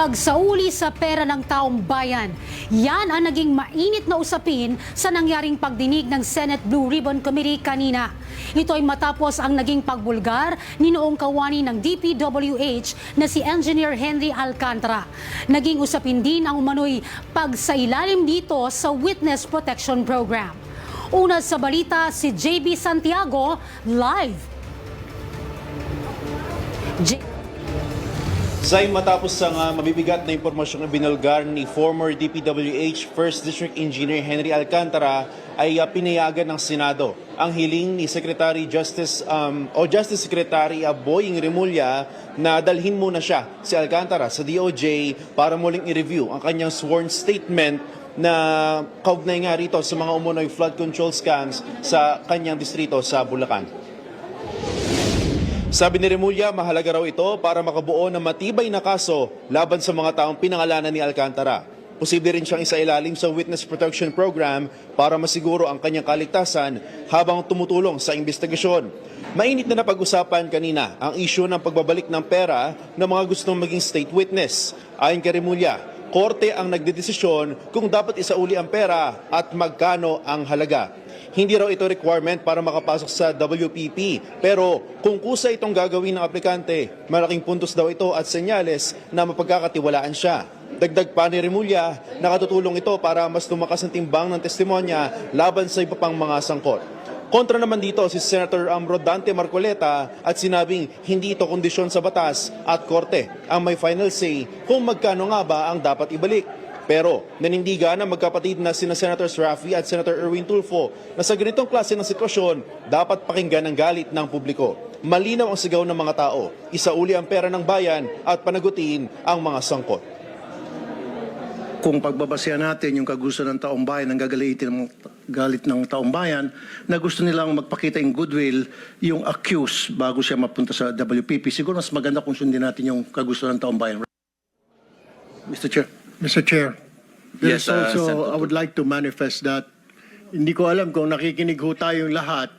Pagsauli sa pera ng taong bayan, yan ang naging mainit na usapin sa nangyaring pagdinig ng Senate Blue Ribbon Committee kanina. Ito ay matapos ang naging pagbulgar ni noong kawani ng DPWH na si Engineer Henry Alcantara. Naging usapin din ang umano'y pagsailalim dito sa Witness Protection Program. Una sa balita, si JB Santiago, live. J- Zay matapos ang ah, mabibigat na impormasyong binulgar ni former DPWH First District Engineer Henry Alcantara ay ah, pinayagan ng Senado ang hiling ni Secretary Justice um, o Justice Secretary uh, Boying Remulla na dalhin muna siya si Alcantara sa DOJ para muling i-review ang kanyang sworn statement na kaugnay nga rito sa mga umunoy flood control scams sa kanyang distrito sa Bulacan. Sabi ni Remulla, mahalaga raw ito para makabuo ng matibay na kaso laban sa mga taong pinangalanan ni Alcantara. Posible rin siyang isailalim sa Witness Protection Program para masiguro ang kanyang kaligtasan habang tumutulong sa investigasyon. Mainit na napag-usapan kanina ang isyu ng pagbabalik ng pera ng mga gustong maging state witness. Ayon kay Remulla, korte ang nagdedesisyon kung dapat isauli ang pera at magkano ang halaga. Hindi raw ito requirement para makapasok sa WPP. Pero kung kusa itong gagawin ng aplikante, malaking puntos daw ito at senyales na mapagkakatiwalaan siya. Dagdag pa ni Remulla, nakatutulong ito para mas tumakas ang timbang ng testimonya laban sa iba pang mga sangkot. Kontra naman dito si Senator um, Rodante Marcoleta at sinabing hindi ito kondisyon sa batas at korte ang may final say kung magkano nga ba ang dapat ibalik. Pero nanindigan ng magkapatid na sina Senators Raffy at Senator Erwin Tulfo na sa ganitong klase ng sitwasyon dapat pakinggan ang galit ng publiko. Malinaw ang sigaw ng mga tao, isauli ang pera ng bayan at panagutin ang mga sangkot. kung pagbabasehan natin yung kagusto ng taong bayan, ang gagalitin ng galit ng taong bayan, na gusto nilang magpakita in goodwill yung accused bago siya mapunta sa WPP. Siguro mas maganda kung sundin natin yung kagusto ng taong bayan. Mr. Chair. Mr. Chair, Yes, there's uh, also, Senator I would like to manifest that hindi ko alam kung nakikinig ho tayong lahat,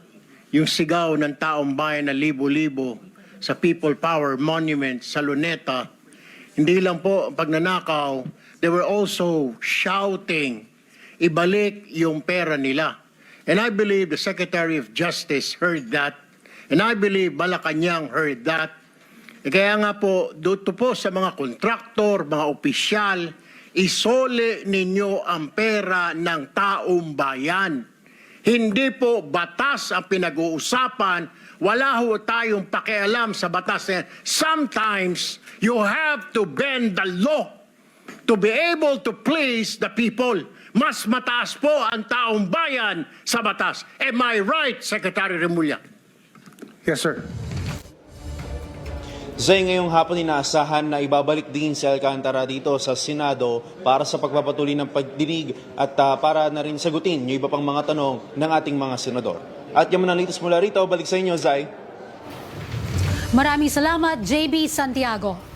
yung sigaw ng taong bayan na libo-libo sa People Power Monument sa Luneta, hindi lang po ang pagnanakaw, they were also shouting, ibalik yung pera nila. And I believe the Secretary of Justice heard that. And I believe Malacanang heard that. Eh, Kaya nga po, dito po sa mga kontraktor, mga opisyal, isole ninyo ang pera ng taong bayan. Hindi po batas ang pinag-uusapan. Wala ho tayong pakialam sa batas yan. Sometimes, you have to bend the law to be able to please the people. Mas mataas po ang taong bayan sa batas. Am I right, Secretary Remulla? Yes, sir. Zay ngayong hapon inaasahan na ibabalik din si Alcantara dito sa Senado para sa pagpapatuloy ng pagdinig at ah, para na rin sagutin yung iba pang mga tanong ng ating mga senador. At yung latest mula rito, balik sa inyo, Zay. Maraming salamat, JB Santiago.